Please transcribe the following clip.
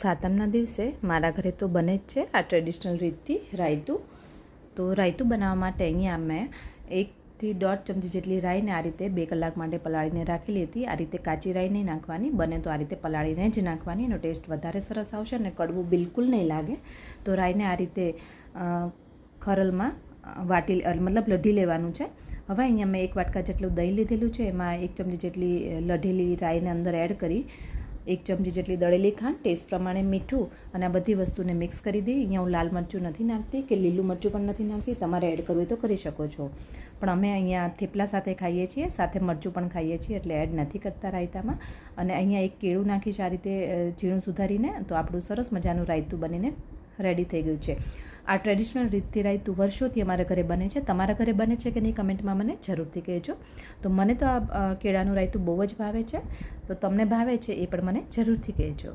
સાતમના દિવસે મારા ઘરે તો બને જ છે આ ટ્રેડિશનલ રીતથી રાયતું. તો રાયતું બનાવવા માટે અહીંયા મેં એકથી દોઢ ચમચી જેટલી રાઈને આ રીતે બે કલાક માટે પલાળીને રાખેલી હતી. આ રીતે કાચી રાઈ નહીં નાખવાની, બને તો આ રીતે પલાળીને જ નાખવાની. એનો ટેસ્ટ વધારે સરસ આવશે અને કડવું બિલકુલ નહીં લાગે. તો રાઈને આ રીતે ખરલમાં વાટી મતલબ લઢી લેવાનું છે. હવે અહીંયા મેં એક વાટકા જેટલું દહીં લીધેલું છે. એમાં એક ચમચી જેટલી લઢેલી રાઈને અંદર એડ કરી એક ચમચી જેટલી દળેલી ખાંડ ટેસ્ટ પ્રમાણે મીઠું અને આ બધી વસ્તુને મિક્સ કરી દઈ અહીંયા હું લાલ મરચું નથી નાખતી કે લીલું મરચું પણ નથી નાખતી. તમારે એડ કરવું હોય તો કરી શકો છો. પણ અમે અહીંયા થેપલા સાથે ખાઈએ છીએ, સાથે મરચું પણ ખાઈએ છીએ એટલે એડ નથી કરતા રાયતામાં. અને અહીંયા એક કેળું નાખીશ આ રીતે ઝીણું સુધારીને તો આપણું સરસ મજાનું રાયતું બનીને રેડી થઈ ગયું છે. આ ટ્રેડિશનલ રીતથી રાયતું વર્ષોથી અમારા ઘરે બને છે. તમારા ઘરે બને છે કે નહીં કમેન્ટમાં મને જરૂરથી કહેજો. તો મને તો આ કેળાનું રાયતું બહુ જ ભાવે છે. તો તમને ભાવે છે એ પણ મને જરૂરથી કહેજો.